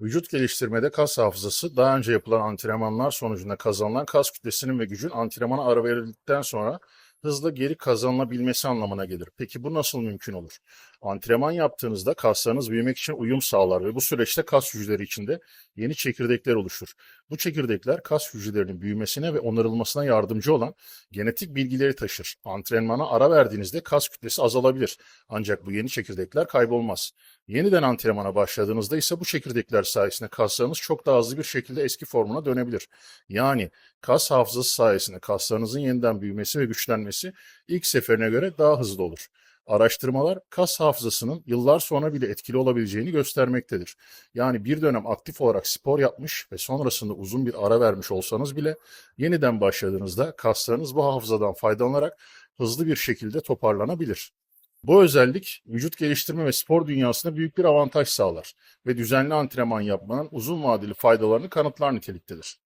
Vücut geliştirmede kas hafızası daha önce yapılan antrenmanlar sonucunda kazanılan kas kütlesinin ve gücün antrenmana ara verildikten sonra hızla geri kazanılabilmesi anlamına gelir. Peki bu nasıl mümkün olur? Antrenman yaptığınızda kaslarınız büyümek için uyum sağlar ve bu süreçte kas hücreleri içinde yeni çekirdekler oluşur. Bu çekirdekler kas hücrelerinin büyümesine ve onarılmasına yardımcı olan genetik bilgileri taşır. Antrenmana ara verdiğinizde kas kütlesi azalabilir. Ancak bu yeni çekirdekler kaybolmaz. Yeniden antrenmana başladığınızda ise bu çekirdekler sayesinde kaslarınız çok daha hızlı bir şekilde eski formuna dönebilir. Yani kas hafızası sayesinde kaslarınızın yeniden büyümesi ve güçlenmesi ilk seferine göre daha hızlı olur. Araştırmalar kas hafızasının yıllar sonra bile etkili olabileceğini göstermektedir. Yani bir dönem aktif olarak spor yapmış ve sonrasında uzun bir ara vermiş olsanız bile yeniden başladığınızda kaslarınız bu hafızadan faydalanarak hızlı bir şekilde toparlanabilir. Bu özellik vücut geliştirme ve spor dünyasında büyük bir avantaj sağlar ve düzenli antrenman yapmanın uzun vadeli faydalarını kanıtlar niteliktedir.